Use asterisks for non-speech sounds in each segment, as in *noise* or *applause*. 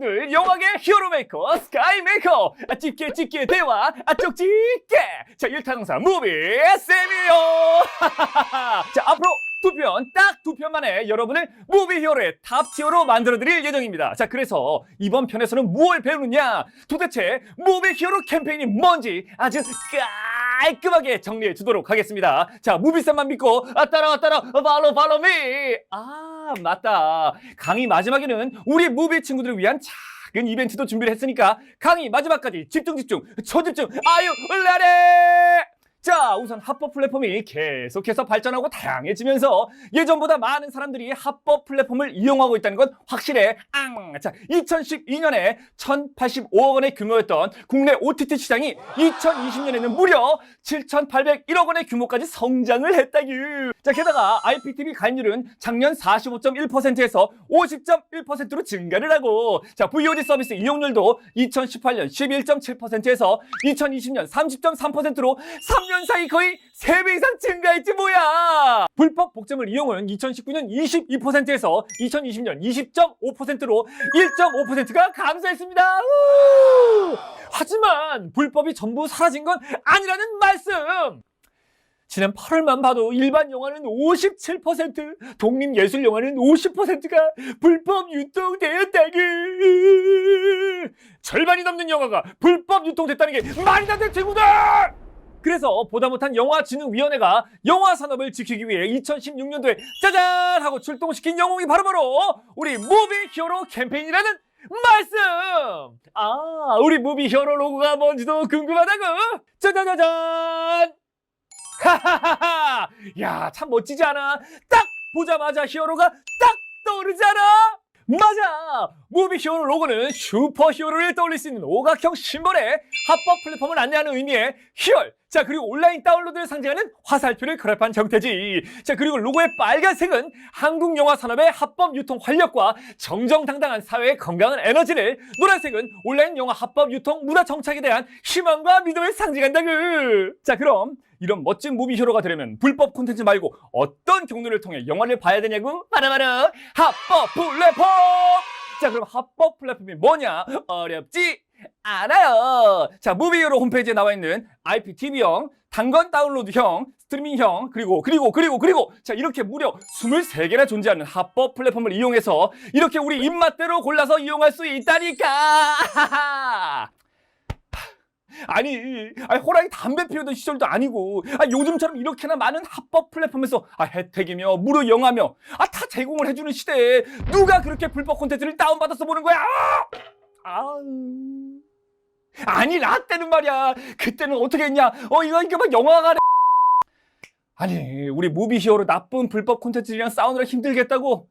친구들 영화계 히어로 메이커 스카이 메이커 아, 집게 집게 대화 아, 쪽 집게 자 일타강사 무비 쌤이요 *laughs* 자 앞으로 두 편, 딱 두 편 만에 여러분을 무비 히어로의 탑티어로 만들어드릴 예정입니다. 자, 그래서 이번 편에서는 무엇을 배우느냐? 도대체 무비 히어로 캠페인이 뭔지 아주 깔끔하게 정리해 주도록 하겠습니다. 자, 무비쌤만 믿고 아, 따라와 따라 팔로 팔로 미! 아, 맞다. 강의 마지막에는 우리 무비 친구들을 위한 작은 이벤트도 준비를 했으니까 강의 마지막까지 집중 집중 초집중 아유 레레 자, 우선 합법 플랫폼이 계속해서 발전하고 다양해지면서 예전보다 많은 사람들이 합법 플랫폼을 이용하고 있다는 건 확실해. 앙! 자, 2012년에 1,085억 원의 규모였던 국내 OTT 시장이 2020년에는 무려 7,801억 원의 규모까지 성장을 했다규. 자, 게다가 IPTV 가입률은 작년 45.1%에서 50.1%로 증가를 하고, 자, VOD 서비스 이용률도 2018년 11.7%에서 2020년 30.3%로 3년 사이 거의 3배 이상 증가했지 뭐야! 불법 복점을 이용은 2019년 22%에서 2020년 20.5%로 1.5%가 감소했습니다. 우! 하지만 불법이 전부 사라진 건 아니라는 말씀! 지난 8월만 봐도 일반 영화는 57%, 독립예술 영화는 50%가 불법 유통되었다구! 절반이 넘는 영화가 불법 유통됐다는 게 말이 안 돼, 친구들! 그래서 보다 못한 영화진흥위원회가 영화 산업을 지키기 위해 2016년도에 짜잔 하고 출동시킨 영웅이 바로 바로 우리 무비 히어로 캠페인이라는 말씀! 아, 우리 무비 히어로 로고가 뭔지도 궁금하다고? 짜자자잔! 하하하하! 야, 참 멋지지 않아? 딱 보자마자 히어로가 딱! 맞아! 무비 히어로 로고는 슈퍼 히어로를 떠올릴 수 있는 오각형 심벌에 합법 플랫폼을 안내하는 의미의 히얼! 자, 그리고 온라인 다운로드를 상징하는 화살표를 결합한 형태지. 자, 그리고 로고의 빨간색은 한국 영화 산업의 합법 유통 활력과 정정당당한 사회의 건강한 에너지를, 노란색은 온라인 영화 합법 유통 문화 정착에 대한 희망과 믿음을 상징한다구. 자, 그럼 이런 멋진 무비 히어로가 되려면 불법 콘텐츠 말고 어떤 경로를 통해 영화를 봐야 되냐고? 바로바로 합법 플랫폼! 자, 그럼 합법 플랫폼이 뭐냐? 어렵지? 않아요. 자, 무비히어로 홈페이지에 나와 있는 IPTV형, 단건 다운로드형, 스트리밍형, 그리고, 그리고, 그리고, 그리고, 자, 이렇게 무려 23개나 존재하는 합법 플랫폼을 이용해서 이렇게 우리 입맛대로 골라서 이용할 수 있다니까! *laughs* 아니, 아니, 호랑이 담배 피우던 시절도 아니고, 아, 요즘처럼 이렇게나 많은 합법 플랫폼에서 아, 혜택이며 무료 영화며 아, 다 제공을 해주는 시대에 누가 그렇게 불법 콘텐츠를 다운받아서 보는 거야? 아우. 아니, 나 때는 말이야. 그때는 어떻게 했냐? 어, 이거, 이거 막 영화가. 아니, 우리 무비 히어로 나쁜 불법 콘텐츠랑 싸우느라 힘들겠다고?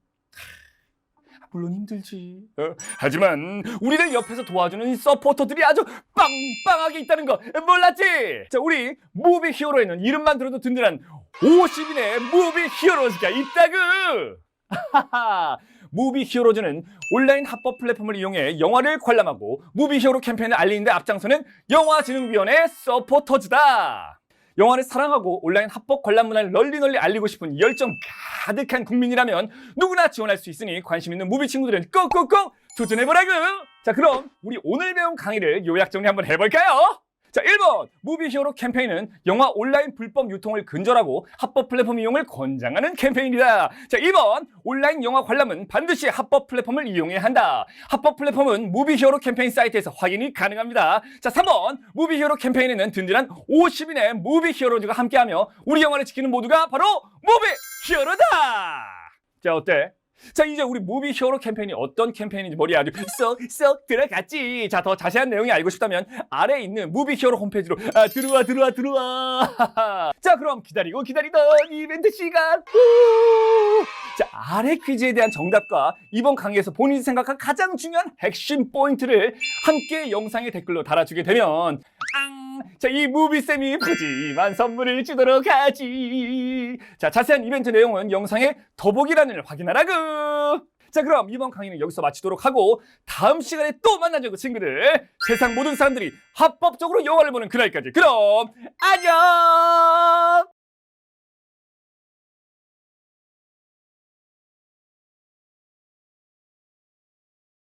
물론 힘들지. 어, 하지만 우리를 옆에서 도와주는 서포터들이 아주 빵빵하게 있다는 거 몰랐지? 자, 우리 무비 히어로에는 이름만 들어도 든든한 50인의 무비 히어로즈가 있다구. 무비 히어로즈는 온라인 합법 플랫폼을 이용해 영화를 관람하고 무비 히어로 캠페인을 알리는 데 앞장서는 영화진흥위원회 서포터즈다. 영화를 사랑하고 온라인 합법 관람 문화를 널리 널리 알리고 싶은 열정 가득한 국민이라면 누구나 지원할 수 있으니 관심 있는 무비 친구들은 꼭꼭꼭 도전해보라구! 자 그럼 우리 오늘 배운 강의를 요약 정리 한번 해볼까요? 자 1번 무비 히어로 캠페인은 영화 온라인 불법 유통을 근절하고 합법 플랫폼 이용을 권장하는 캠페인이다. 자 2번 온라인 영화 관람은 반드시 합법 플랫폼을 이용해야 한다. 합법 플랫폼은 무비 히어로 캠페인 사이트에서 확인이 가능합니다. 자 3번 무비 히어로 캠페인에는 든든한 50인의 무비 히어로즈가 함께하며 우리 영화를 지키는 모두가 바로 무비 히어로다. 자 어때? 자 이제 우리 무비 히어로 캠페인이 어떤 캠페인인지 머리에 아주 쏙쏙 들어갔지. 자 더 자세한 내용이 알고 싶다면 아래에 있는 무비 히어로 홈페이지로 아, 들어와 들어와 들어와 *laughs* 자 그럼 기다리고 기다리던 이벤트 시간 후! 자 아래 퀴즈에 대한 정답과 이번 강의에서 본인이 생각한 가장 중요한 핵심 포인트를 함께 영상의 댓글로 달아주게 되면 앙! 자, 이 무비쌤이 푸짐한 선물을 주도록 하지. 자, 자세한 이벤트 내용은 영상의 더보기란을 확인하라구. 자, 그럼 이번 강의는 여기서 마치도록 하고 다음 시간에 또 만나자고 친구들. 세상 모든 사람들이 합법적으로 영화를 보는 그날까지. 그럼 안녕!